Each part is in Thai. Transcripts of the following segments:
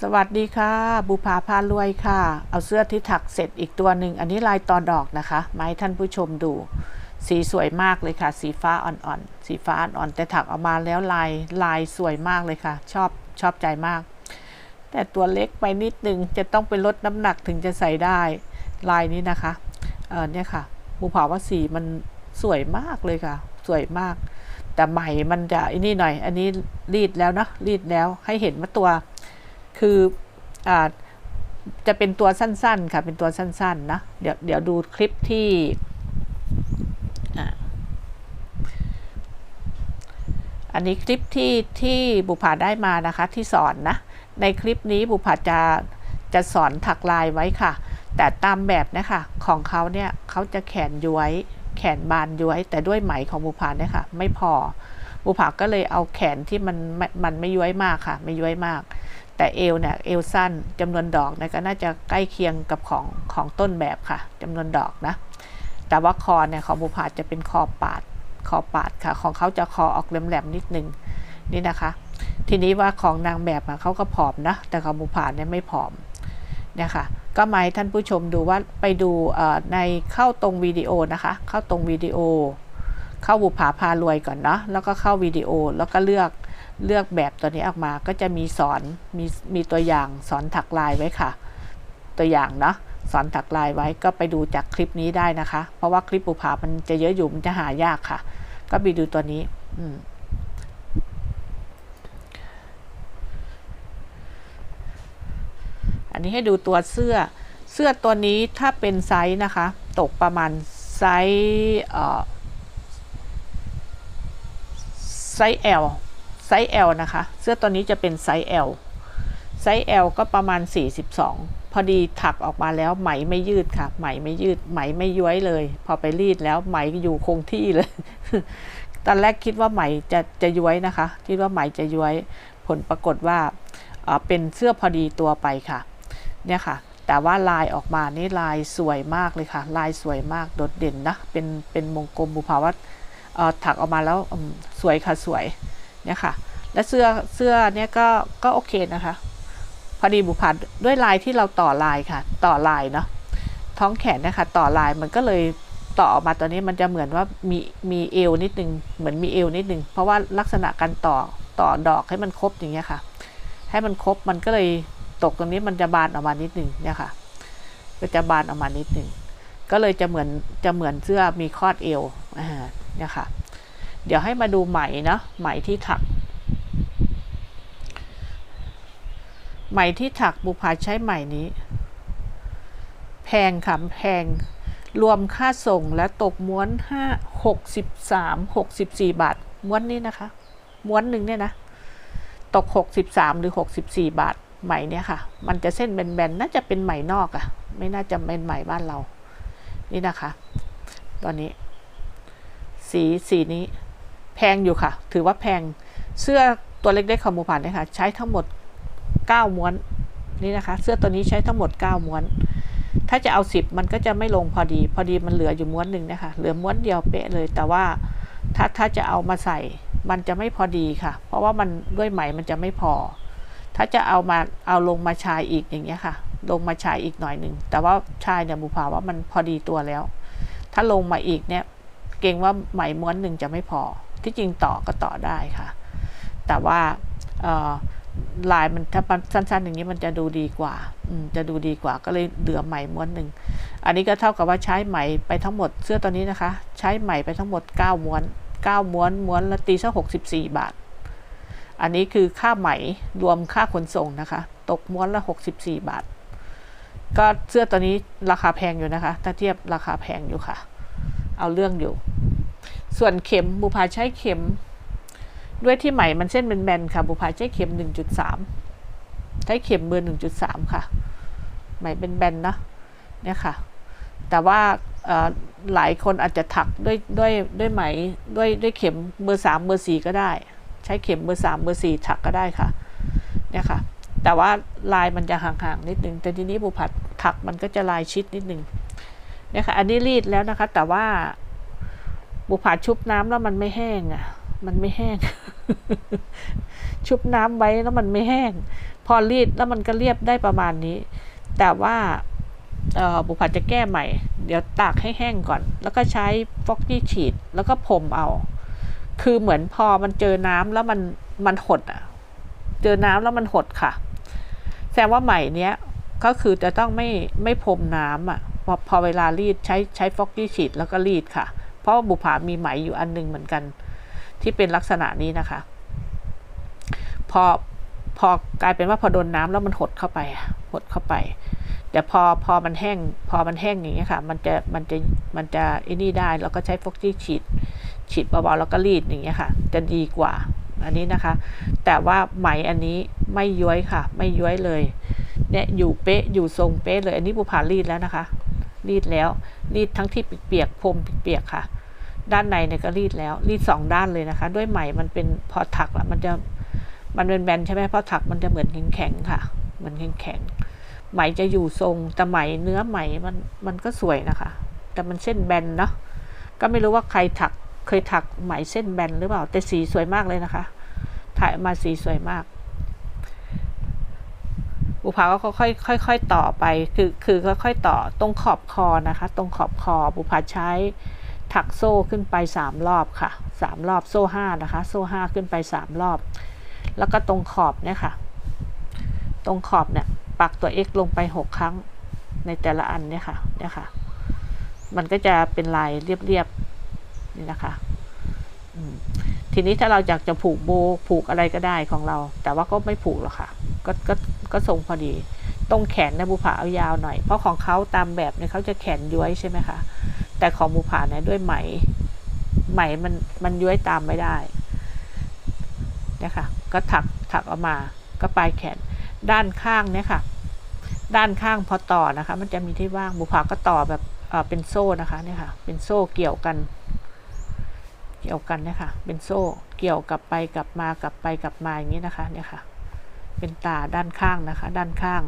สวัสดีค่ะ บุภาพารวยค่ะ เอาเสื้อที่ถักเสร็จอีกตัวหนึ่ง อันนี้ลายตอนดอกนะคะ มาให้ท่านผู้ชมดู สีสวยมากเลยค่ะ สีฟ้าอ่อนๆ สีฟ้าอ่อนๆ แต่ถักออกมาแล้วลายลายสวยมากเลยค่ะ ชอบชอบใจมาก แต่ตัวเล็กไปนิดนึง จะต้องไปลดน้ำหนักถึงจะใส่ได้ ลายนี้นะคะ เออเนี่ยค่ะ บุภาว่าสีมันสวยมากเลยค่ะ สวยมาก แต่ใหม่มันจะอ้นี่หน่อย อันนี้รีดแล้วเนาะ รีดแล้วให้เห็นว่าตัว คืออ่าจะเป็นตัวสั้นๆค่ะ เป็นตัวสั้นๆนะ เดี๋ยวเดี๋ยวดูคลิปที่อันนี้คลิปที่ที่บุภาได้มานะคะที่สอนนะ ในคลิปนี้บุภาจะจะสอนถักลายไว้ค่ะ แต่ตามแบบนะคะของเขาเนี่ยเขาจะแขนย้วยแขนบานย้วย แต่ด้วยไหมของบุภาเนี่ยค่ะไม่พอบุภาก็เลยเอาแขนที่มันมันมันไม่ย้วยมากค่ะ ไม่ย้วยมาก แต่เอวเนี่ยเอวสั้นจำนวนดอกเนี่ยก็น่าจะใกล้เคียงกับของของต้นแบบค่ะจำนวนดอกนะ แต่ว่าคอเนี่ยของบุภาจะเป็นคอปาดคอปาดค่ะ ของเขาจะคอออกแหลมๆนิดนึงนี่นะคะ ทีนี้ว่าของนางแบบอะเขาก็ผอมนะ แต่ของบุภาเนี่ยไม่ผอมเนี่ยค่ะก็มาให้ท่านผู้ชมดูว่าไปดูในเข้าตรงวิดีโอนะคะ เข้าตรงวิดีโอ เข้าบุภาพารวยก่อนเนาะแล้วก็เข้าวิดีโอแล้วก็เลือก เลือกแบบตัวนี้ออกมาก็จะมีสอนมีมีตัวอย่างสอนถักลายไว้ค่ะ ตัวอย่างเนาะสอนถักลายไว้ก็ไปดูจากคลิปนี้ได้นะคะ เพราะว่าคลิปบุภามันจะเยอะอยู่มันจะหายากค่ะ ก็ไปดูตัวนี้อืมอันนี้ให้ดูตัวเสื้อ เสื้อตัวนี้ถ้าเป็นไซส์นะคะ ตกประมาณไซส์ไซส์ L ไซส์ L นะคะ เสื้อตัวนี้จะเป็นไซส์ L ไซส์ L ก็ประมาณ 42 พอดีถักออกมาแล้วไหมไม่ยืดค่ะ ไหมไม่ยืด ไหมไม่ย้วยเลย พอไปรีดแล้วไหมอยู่คงที่เลย ตอนแรกคิดว่าไหมจะจะย้วยนะคะ คิดว่าไหมจะย้วย ผลปรากฏว่าเป็นเสื้อพอดีตัวไปค่ะ เนี่ยค่ะ แต่ว่าลายออกมานี่ลายสวยมากเลยค่ะ ลายสวยมากโดดเด่นนะ เป็นเป็นมงกลมบุภาวัตถักออกมาแล้วสวยค่ะสวย เนี่ยค่ะ และเสื้อเสื้อเนี่ยก็ก็โอเคนะคะ พอดีบุพาด้วยลายที่เราต่อลายค่ะ ต่อลายเนาะท้องแขนนะคะ ต่อลายมันก็เลยต่อออกมาตัวนี้มันจะเหมือนว่ามีมีเอวนิดนึงเหมือนมีเอวนิดนึงเพราะว่าลักษณะการต่อต่อดอกให้มันครบอย่างเงี้ยค่ะ ให้มันครบมันก็เลยตกตรงนี้มันจะบานออกมานิดนึงเนี่ยค่ะก็จะบานออกมานิดนึงก็เลยจะเหมือนจะเหมือนเสื้อมีคอดเอวอ่าเนี่ยค่ะ เดี๋ยวให้มาดูไหมนะไหมที่ถัก ไหมที่ถักบุพาใช้ไหมนี้ แพงค่ะแพงรวมค่าส่งและตกม้วนห้าหกสิบสามหกสิบสี่บาท ม้วนนี้นะคะ ม้วนหนึ่งเนี่ยนะ ตกหกสิบสามหรือหกสิบสี่บาทไหมเนี่ยค่ะ มันจะเส้นแบนๆ น่าจะเป็นไหมนอกอะ่ะ ไม่น่าจะเป็นไหมบ้านเรา นี่นะคะ ตอนนี้ สีสีนี้ แพงอยู่ค่ะ ถือว่าแพงเสื้อตัวเล็กๆของมูผ่านเนี่ยค่ะ ใช้ทั้งหมด 9 ม้วนนี่นะคะ เสื้อตัวนี้ใช้ทั้งหมด 9 ม้วน ถ้าจะเอา 10 มันก็จะไม่ลงพอดี พอดีมันเหลืออยู่ม้วนหนึ่งนะคะเหลือม้วนเดียวเป๊ะเลย แต่ว่าถ้าถ้าจะเอามาใส่มันจะไม่พอดีค่ะ เพราะว่ามันด้วยไหมมันจะไม่พอ ถ้าจะเอามาเอาลงมาชายอีกอย่างเงี้ยค่ะ ลงมาชายอีกหน่อยหนึ่งแต่ว่าชายเนี่ยบุพาว่ามันพอดีตัวแล้ว ถ้าลงมาอีกเนี่ย เก่งว่าไหมม้วนหนึ่งจะไม่พอ ที่จริงต่อก็ต่อได้ค่ะ แต่ว่าลายมันถ้าสั้นๆอย่างนี้มันจะดูดีกว่าจะดูดีกว่าก็เลยเหลือไหมม้วนหนึ่ง อันนี้ก็เท่ากับว่าใช้ไหมไปทั้งหมดเสื้อตัวนี้นะคะ ใช้ไหมไปทั้งหมด 9 ม้วน 9 ม้วนม้วนละตีซะ64 บาท อันนี้คือค่าไหมรวมค่าขนส่งนะคะ ตกม้วนละ 64 บาท ก็เสื้อตัวนี้ราคาแพงอยู่นะคะ ถ้าเทียบราคาแพงอยู่ค่ะ เอาเรื่องอยู่ ส่วนเข็มบุพาใช้เข็ม ด้วยที่ใหม่มันเส้นเป็นแบนค่ะ บุพาใช้เข็ม 1.3 ใช้เข็มเบอร์ 1.3 ค่ะใหม่เป็นแบนนะเนี่ยค่ะ แต่ว่าหลายคนอาจจะถักด้วยด้วยด้วยไหมด้วยด้วยเข็มเบอร์สามเบอร์สี่ก็ได้ ใช้เข็มเบอร์สามเบอร์สี่ถักก็ได้ค่ะเนี่ยค่ะ แต่ว่าลายมันจะห่างๆนิดนึงแต่ทีนี้บุพัดถักมันก็จะลายชิดนิดนึงเนี่ยค่ะอันนี้รีดแล้วนะคะแต่ว่า บุผาชุบน้ำแล้วมันไม่แห้งอะ มันไม่แห้ง ชุบน้ำไว้แล้วมันไม่แห้ง พอรีดแล้วมันก็เรียบได้ประมาณนี้ แต่ว่าบุผัดจะแก้ใหม่ เดี๋ยวตากให้แห้งก่อน แล้วก็ใช้ฟอกกี้ฉีด แล้วก็พรมเอา คือเหมือนพอมันเจอน้ำแล้วมันมันหดอะ เจอน้ำแล้วมันหดค่ะ แสดงว่าใหม่เนี้ยก็คือจะต้องไม่ไม่พรมน้ำอะพอพอเวลารีดใช้ใช้ฟอกกี้ฉีดแล้วก็รีดค่ะ เพราะบุผามีไหมอยู่อันหนึงเหมือนกัน ที่เป็นลักษณะนี้นะคะ พอพอกลายเป็นว่าพอโดนน้ำแล้วมันหดเข้าไปหดเข้าไป แต่พอพอมันแห้ง พอมันแห้งอย่างเงี้ยค่ะ มันจะมันจะมันจะไอ้นี่ได้แล้วก็ใช้ฟอกกี้ฉีด ฉีดเบาๆแล้วก็รีดอย่างเงี้ยค่ะ จะดีกว่า อันนี้นะคะ แต่ว่าไหมอันนี้ไม่ย้วยค่ะ ไม่ย้วยเลยเนี่ยอยู่เป๊ะอยู่ทรงเป๊ะเลย อันนี้บุผารีดแล้วนะคะ รีดแล้วรีดทั้งที่เปียกๆพรมเปียกๆค่ะ ด้านในเนี่ยก็รีดแล้ว รีดสองด้านเลยนะคะ ด้วยไหมมันเป็นพอถักอะมันจะมันเป็นแบนใช่ไหมพอถักมันจะเหมือนแข็งๆค่ะ เหมือนแข็งๆไหมจะอยู่ทรงแต่ไหมเนื้อไหมมันมันก็สวยนะคะ แต่มันเส้นแบนเนาะก็ไม่รู้ว่าใครถักเคยถักไหมเส้นแบนหรือเปล่า แต่สีสวยมากเลยนะคะ ถ่ายมาสีสวยมากบุพาก็ค่อยค่อยๆค่อยต่อไป คือคือค่อยๆต่อตรงขอบคอนะคะ ตรงขอบคอบุพาใช้ ถักโซ่ขึ้นไปสามรอบค่ะสามรอบโซ่ห้านะคะ โซ่ห้าขึ้นไปสามรอบ แล้วก็ตรงขอบเนี่ยค่ะ ตรงขอบเนี่ยปักตัว x ลงไปหกครั้งในแต่ละอันเนี่ยค่ะเนี่ยค่ะ มันก็จะเป็นลายเรียบๆนี่นะคะทีนี้ถ้าเราอยากจะผูกโบผูกอะไรก็ได้ของเรา แต่ว่าก็ไม่ผูกหรอกค่ะ ก็ก็ก็ทรงพอดี ตรงแขนนะบุผาเอายาวหน่อย เพราะของเขาตามแบบเนี่ยเขาจะแขนย้วยใช่ไหมคะ แต่ของบุผาเนี่ยด้วยไหม ไหมมันมันย้วยตามไม่ได้เนี่ยค่ะก็ถักถักออกมาก็ปลายแขนด้านข้างเนี่ยค่ะ ด้านข้างพอต่อนะคะ มันจะมีที่ว่างบุผาก็ต่อแบบเเป็นโซ่นะคะเนี่ยค่ะ เป็นโซ่เกี่ยวกัน เกี่ยวกันเนี่ยค่ะ เป็นโซ่เกี่ยวกลับไปกลับมากลับไปกลับมาอย่างนี้นะคะเนี่ยค่ะ เป็นตาด้านข้างนะคะ ด้านข้าง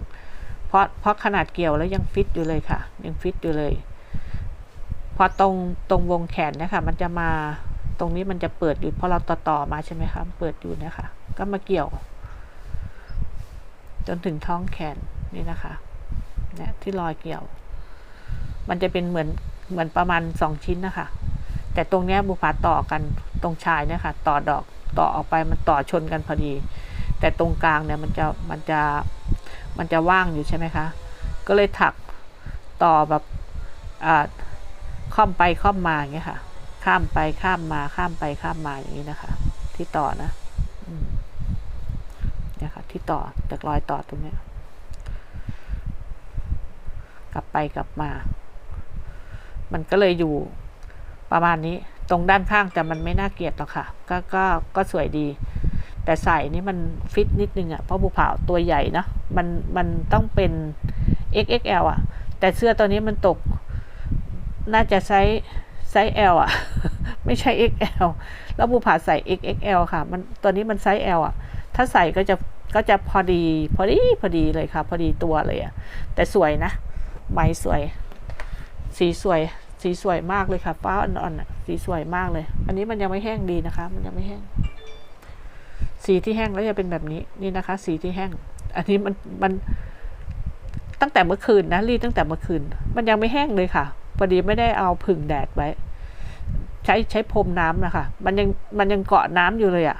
เพราะเพราะขนาดเกี่ยวแล้วยังฟิตอยู่เลยค่ะ ยังฟิตอยู่เลย พอตรงตรงวงแขนนะคะมันจะมาตรงนี้มันจะเปิดอยู่พราะเราต่อต่อมาใช่ไหมคะเปิดอยู่นะคะ ก็มาเกี่ยว จนถึงท้องแขนนี่นะคะเนี่ยที่รอยเกี่ยว มันจะเป็นเหมือนเหมือนประมาณสองชิ้นนะคะ แต่ตรงเนี้ยบุพาต่อกันตรงชายเนี่ยค่ะต่อดอกต่อออกไปมันต่อชนกันพอดี แต่ตรงกลางเนี่ยมันจะมันจะมันจะว่างอยู่ใช่ไหมคะ ก็เลยถักต่อแบบอ่า ค่อมไปค่อมมาอย่างเงี้ยค่ะ ข้ามไปข้ามมาข้ามไปข้ามมาอย่างนี้นะคะ ที่ต่อนะเนี่ยค่ะ ที่ต่อจากรอยต่อตรงเนี้ย กลับไปกลับมา มันก็เลยอยู่ประมาณนี้ ตรงด้านข้างแต่มันไม่น่าเกลียดหรอกค่ะ ก็ก็ก็สวยดี แต่ใส่นี่มันฟิตนิดนึงอะ่ะเพราะบุผาตัวใหญ่นะมันมันต้องเป็น XXL อะ่ะ แต่เสื้อตัวนี้มันตก น่าจะไซส์ไซส์ L อะ ไม่ใช่ XL แล้วบุผาใส่ XXL ค่ะ มันตัวนี้มันไซส์ L อะ ถ้าใส่ก็จะก็จะพอดี พอดี พอดีเลยค่ะ พอดีตัวเลยอะ แต่สวยนะไหมสวย สีสวย สีสวยมากเลยค่ะ ฟ้าอ่อนๆอะ สีสวยมากเลย อันนี้มันยังไม่แห้งดีนะคะ มันยังไม่แห้ง สีที่แห้งแล้วจะเป็นแบบนี้ นี่นะคะ สีที่แห้ง อันนี้มันมันตั้งแต่เมื่อคืนนะ รีดตั้งแต่เมื่อคืน มันยังไม่แห้งเลยค่ะ พอดีไม่ได้เอาผึ่งแดดไว้ ใช้ใช้พรมน้ำนะคะ มันยังมันยังเกาะน้ำอยู่เลยอะ่ะ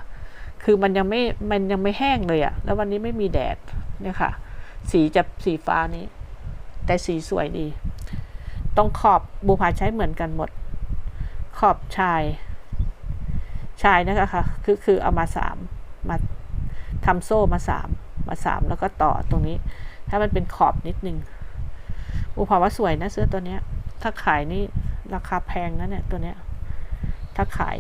คือมันยังไม่มันยังไม่แห้งเลยอะ่ะ แล้ววันนี้ไม่มีแดดเนี่ยค่ะ สีจะสีฟ้านี้ แต่สีสวยดีตรงขอบบูพาใช้เหมือนกันหมด ขอบชาย ชายนะคะค่ะคือคือเอามาสามมาทำโซ่มาสามมาสามแล้วก็ต่อตรงนี้ ถ้ามันเป็นขอบนิดนึงบูพาว่าสวยนะเสื้อตัวเนี้ย ถ้าขายนี่ราคาแพงนะเนี่ยตัวเนี้ย ถ้าขาย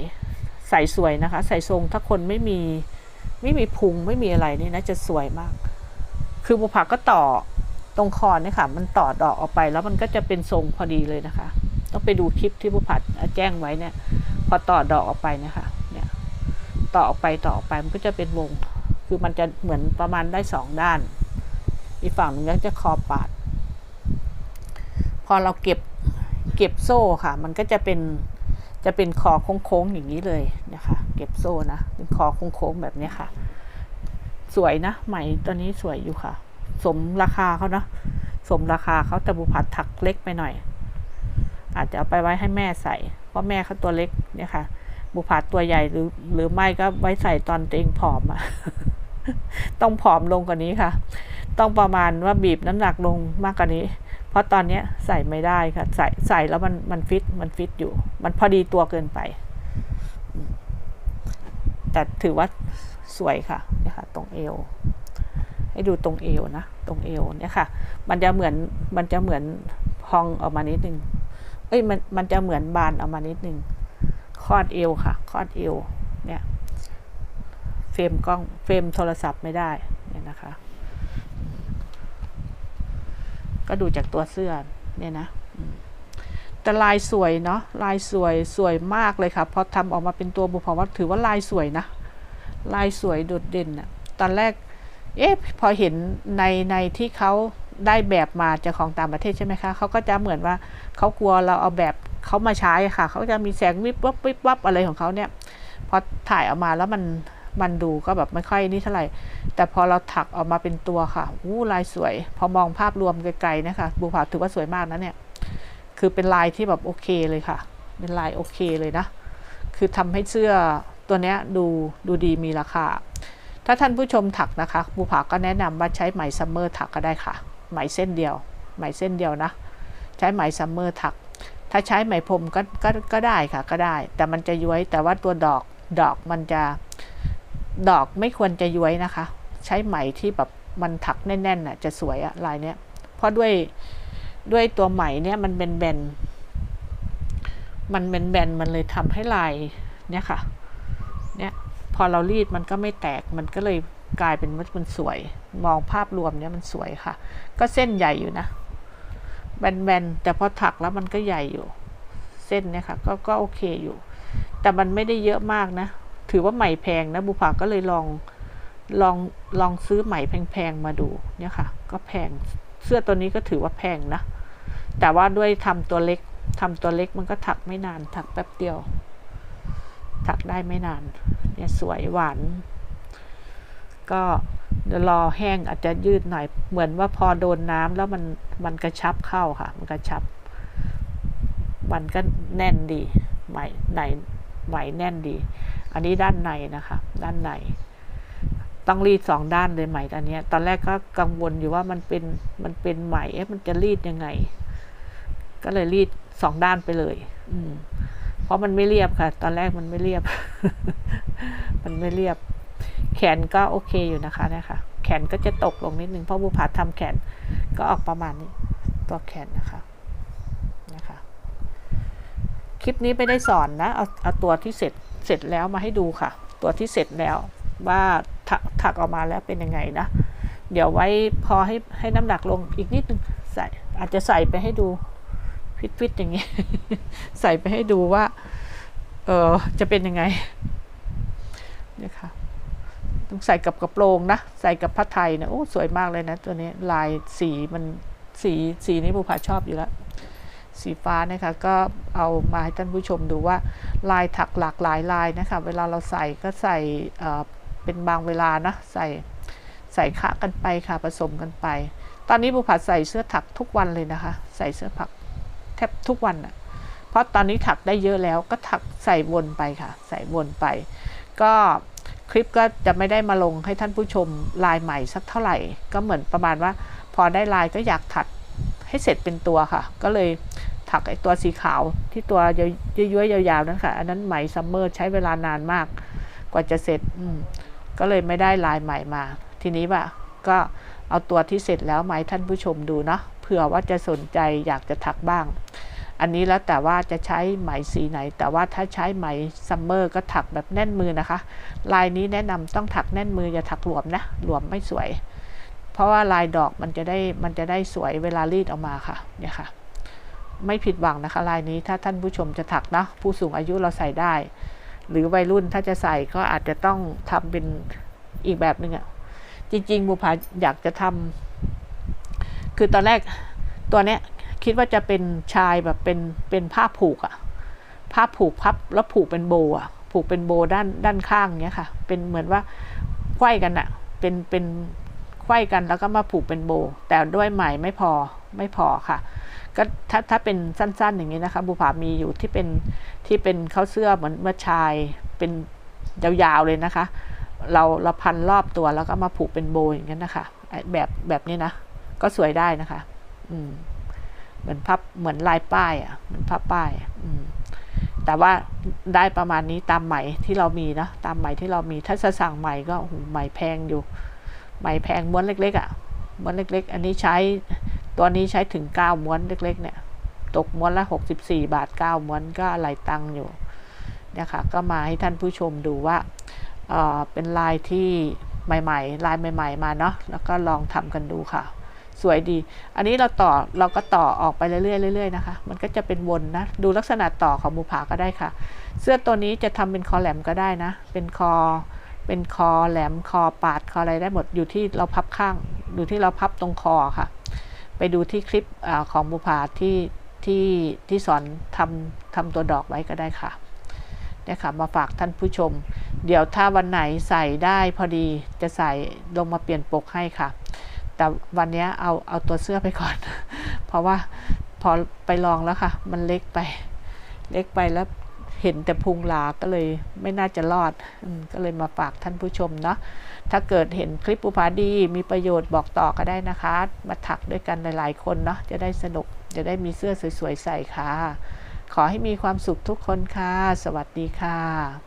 ใส่สวยนะคะ ใส่ทรงถ้าคนไม่มีไม่มีพุงไม่มีอะไรนี่นะจะสวยมาก คือบุพาก็ต่อตรงคอเนี่ยค่ะ มันต่อดอกออกไปแล้วมันก็จะเป็นทรงพอดีเลยนะคะ ต้องไปดูคลิปที่บุพาแจ้งไว้เนี่ย พอต่อดอกออกไปนะคะ เนี่ย ต่อออกไปต่อออกไปมันก็จะเป็นวง คือมันจะเหมือนประมาณได้สองด้าน อีกฝั่งหนึงก็จะคอปาด พอเราเก็บ เก็บโซ่ค่ะ มันก็จะเป็นจะเป็นคอโค้งๆอย่างนี้เลยนะคะ เก็บโซ่นะเป็นคอโค้งๆแบบนี้ค่ะ สวยนะไหมตัวนี้สวยอยู่ค่ะ สมราคาเขาเนาะสมราคาเขาแต่บุผัดถักเล็กไปหน่อย อาจจะเอาไปไว้ให้แม่ใส่ เพราะแม่เขาตัวเล็กเนี่ยค่ะ บุผัดตัวใหญ่หรือหรือไม่ก็ไว้ใส่ตอนตัวเองผอมอะต้องผอมลงกว่านี้ค่ะ ต้องประมาณว่าบีบน้ำหนักลงมากกว่านี้ ราะตอนนี้ใส่ไม่ได้ค่ะ ใส่ใส่แล้วมันมันฟิตมันฟิตอยู่ มันพอดีตัวเกินไป แต่ถือว่าสวยค่ะเนี่ยค่ะ ตรงเอว ให้ดูตรงเอวนะ ตรงเอวเนี่ยค่ะ มันจะเหมือนมันจะเหมือนพองออกมานิดนึง เอ้ยมันมันจะเหมือนบานออกมานิดนึงคอดเอวค่ะ คอดเอวเนี่ย เฟรมกล้องเฟรมโทรศัพท์ไม่ได้เนี่ยนะคะ ก็ดูจากตัวเสื้อเนี่ยนะแต่ลายสวยเนาะลายสวยสวยมากเลยค่ะพอทำออกมาเป็นตัวบุพวัตถือว่าลายสวยนะ ลายสวยโดดเด่นอะตอนแรก เอ๊ะพอเห็นในในที่เขาได้แบบมาจากของต่างประเทศใช่ไหมคะเขาก็จะเหมือนว่าเขากลัวเราเอาแบบเขามาใช้ค่ะเขาจะมีแสงวิบวับวิบวับอะไรของเขาเนี่ยพอถ่ายออกมาแล้วมัน มันดูก็แบบไม่ค่อยนี่เท่าไหร่ แต่พอเราถักออกมาเป็นตัวค่ะอู้ลายสวย พอมองภาพรวมไกลๆนะคะบูผาถือว่าสวยมากนะเนี่ย คือเป็นลายที่แบบโอเคเลยค่ะ เป็นลายโอเคเลยนะ คือทำให้เสื้อตัวเนี้ยดูดูดีมีราคา ถ้าท่านผู้ชมถักนะคะบูผาก็แนะนำว่าใช้ไหมซัมเมอร์ถักก็ได้ค่ะ ไหมเส้นเดียว ไหมเส้นเดียวนะ ใช้ไหมซัมเมอร์ถักถ้าใช้ไหมพรมก็ก็ก็ได้ค่ะก็ได้ แต่มันจะย้วยแต่ว่าตัวดอกดอกมันจะ ดอกไม่ควรจะย้วยนะคะ ใช้ไหมที่แบบมันถักแน่นๆน่ะจะสวยอะลายเนี้ย เพราะด้วยด้วยตัวไหมเนี่ยมันเป็นแบนมันเป็นแบนมันเลยทำให้ลายเนี่ยค่ะ เนี่ยพอเรารีดมันก็ไม่แตกมันก็เลยกลายเป็นว่ามันสวย มองภาพรวมเนี่ยมันสวยค่ะ ก็เส้นใหญ่อยู่นะ แบนๆแต่พอถักแล้วมันก็ใหญ่อยู่ เส้นเนี่ยค่ะ ก็ก็โอเคอยู่ แต่มันไม่ได้เยอะมากนะ ถือว่าใหม่แพงนะบุภาก็เลยลองลองลองซื้อใหม่แพงๆมาดูเนี่ยค่ะ ก็แพงเสื้อตัวนี้ก็ถือว่าแพงนะ แต่ว่าด้วยทำตัวเล็กทำตัวเล็กมันก็ถักไม่นาน ถักแป๊บเดียว ถักได้ไม่นาน เนี่ยสวยหวาน ก็รอแห้งอาจจะยืดหน่อย เหมือนว่าพอโดนน้ำแล้วมันมันกระชับเข้าค่ะ มันกระชับ มันก็แน่นดี ไหมไหนไหมแน่นดี อันนี้ด้านในนะคะ ด้านใน ต้องรีดสองด้านเลยไหมอันนี้ตอนแรกก็กังวลอยู่ว่ามันเป็นมันเป็นไหมเอ๊ะมันจะรีดยังไง ก็เลยรีดสองด้านไปเลย อืมเพราะมันไม่เรียบค่ะ ตอนแรกมันไม่เรียบ มันไม่เรียบ แขนก็โอเคอยู่นะคะเนี่ยค่ะ แขนก็จะตกลงนิดนึงเพราะบุพาทำแขน ก็ออกประมาณนี้ ตัวแขนนะคะ นะคะ คลิปนี้ไม่ได้สอนนะ เอาเอาตัวที่เสร็จ เสร็จแล้วมาให้ดูค่ะ ตัวที่เสร็จแล้วว่าถักถักออกมาแล้วเป็นยังไงนะ เดี๋ยวไว้พอให้ให้น้ำหนักลงอีกนิดนึงใส่อาจจะใส่ไปให้ดูฟิตๆอย่างนี้ ใส่ไปให้ดูว่า เออจะเป็นยังไงเนี่ยค่ะต้องใส่กับกระโปรงนะ ใส่กับผ้าไทยนะโอ้สวยมากเลยนะ ตัวนี้ลายสีมันสีสีนี้บุพาชอบอยู่แล้ว สีฟ้านะคะ ก็เอามาให้ท่านผู้ชมดูว่าลายถักหลากหลายลายนะคะ เวลาเราใส่ก็ใส่เป็นบางเวลานะใส่ใส่ขะกันไปค่ะผสมกันไป ตอนนี้บุพาใส่เสื้อถักทุกวันเลยนะคะ ใส่เสื้อผักแทบทุกวันอะเพราะตอนนี้ถักได้เยอะแล้วก็ถักใส่วนไปค่ะ ใส่วนไป ก็คลิปก็จะไม่ได้มาลงให้ท่านผู้ชมลายใหม่สักเท่าไหร่ ก็เหมือนประมาณว่า พอได้ลายก็อยากถักให้เสร็จเป็นตัวค่ะ ก็เลย ถักไอตัวสีขาวที่ตัวย้อยๆยาวๆนั่นค่ะ อันนั้นไหมซัมเมอร์ใช้เวลานานมาก กว่าจะเสร็จก็เลยไม่ได้ลายใหม่มา ทีนี้ว่าก็เอาตัวที่เสร็จแล้วมาให้ท่านผู้ชมดูเนาะเผื่อว่าจะสนใจอยากจะถักบ้าง อันนี้แล้วแต่ว่าจะใช้ไหมสีไหน แต่ว่าถ้าใช้ไหมซัมเมอร์ก็ถักแบบแน่นมือนะคะ ลายนี้แนะนำต้องถักแน่นมืออย่าถักหลวมนะหลวมไม่สวย เพราะว่าลายดอกมันจะได้มันจะได้สวยเวลารีดออกมาค่ะเนี่ยค่ะ ไม่ผิดหวังนะคะลายนี้ถ้าท่านผู้ชมจะถักนะผู้สูงอายุเราใส่ได้ หรือวัยรุ่นถ้าจะใส่ก็อาจจะต้องทำเป็นอีกแบบหนึ่งอะจริงๆบุพาอยากจะทำคือตอนแรกตัวเนี้ยคิดว่าจะเป็นชายแบบเป็นเป็นผ้าผูกอะผ้าผูกพับแล้วผูกเป็นโบอะผูผูกเป็นโบด้านด้านข้างเนี้ยค่ะ เป็นเหมือนว่าไขว้กันอะเป็นเป็นไขว้กันแล้วก็มาผูกเป็นโบ แต่ด้วยไหมไม่พอไม่พอค่ะ ก็ถ้าถ้าเป็นสั้นๆอย่างนี้นะคะบุผามีอยู่ที่เป็นที่เป็นเข้าเสื้อเหมือนเมื่อชายเป็นยาวๆเลยนะคะ เราเราพันรอบตัวแล้วก็มาผูกเป็นโบอย่างนี้นนะคะแบบแบบนี้นะ ก็สวยได้นะคะ อืมเหมือนพับเหมือนลายป้ายอะเหมือนพับป้ายอืมแต่ว่าได้ประมาณนี้ตามไหมที่เรามีนะตามไหมที่เรามีถ้าจะสั่งไหมก็โอ้โหไหมแพงอยู่ไหมแพงม้วนเล็ก ๆ อะม้วนเล็ก ๆ อันนี้ใช้ ตัวนี้ใช้ถึงเก้าม้วนเล็กๆ เนี่ย ตกม้วนละหกสิบสี่บาทเก้าม้วนก็หลตังค์อยู่เนี่ยค่ะ ก็มาให้ท่านผู้ชมดูว่าเออเป็นลายที่ใหม่ๆ ลายใหม่ ๆ มาเนาะ แล้วก็ลองทำกันดูค่ะ สวยดี อันนี้เราต่อ เราก็ต่อออกไปเรื่อยๆเรื่อยๆนะคะ มันก็จะเป็นวนนะ ดูลักษณะต่อของบุผาก็ได้ค่ะ เสื้อตัวนี้จะทำเป็นคอแหลมก็ได้นะ เป็นคอเป็นคอแหลมคอปาดคออะไรได้หมดอยู่ที่เราพับข้าง อยู่ที่เราพับตรงคอค่ะ ไปดูที่คลิปอของบุผาที่ที่ที่สอนทำทำตัวดอกไว้ก็ได้ค่ะเนี่ยค่ะมาฝากท่านผู้ชม เดี๋ยวถ้าวันไหนใส่ได้พอดีจะใส่ลงมาเปลี่ยนปกให้ค่ะ แต่วันนี้เอาเอาตัวเสื้อไปก่อน เพราะว่าพอไปลองแล้วค่ะ มันเล็กไป เล็กไปแล้วเห็นแต่พุงหลาก็เลยไม่น่าจะรอดอก็เลยมาฝากท่านผู้ชมเนาะ ถ้าเกิดเห็นคลิปอุปาดีมีประโยชน์บอกต่อก็ได้นะคะ มาถักด้วยกันหลาย ๆ คนเนาะจะได้สนุกจะได้มีเสื้อสวย ๆ ใส่ค่ะ ขอให้มีความสุขทุกคนค่ะ สวัสดีค่ะ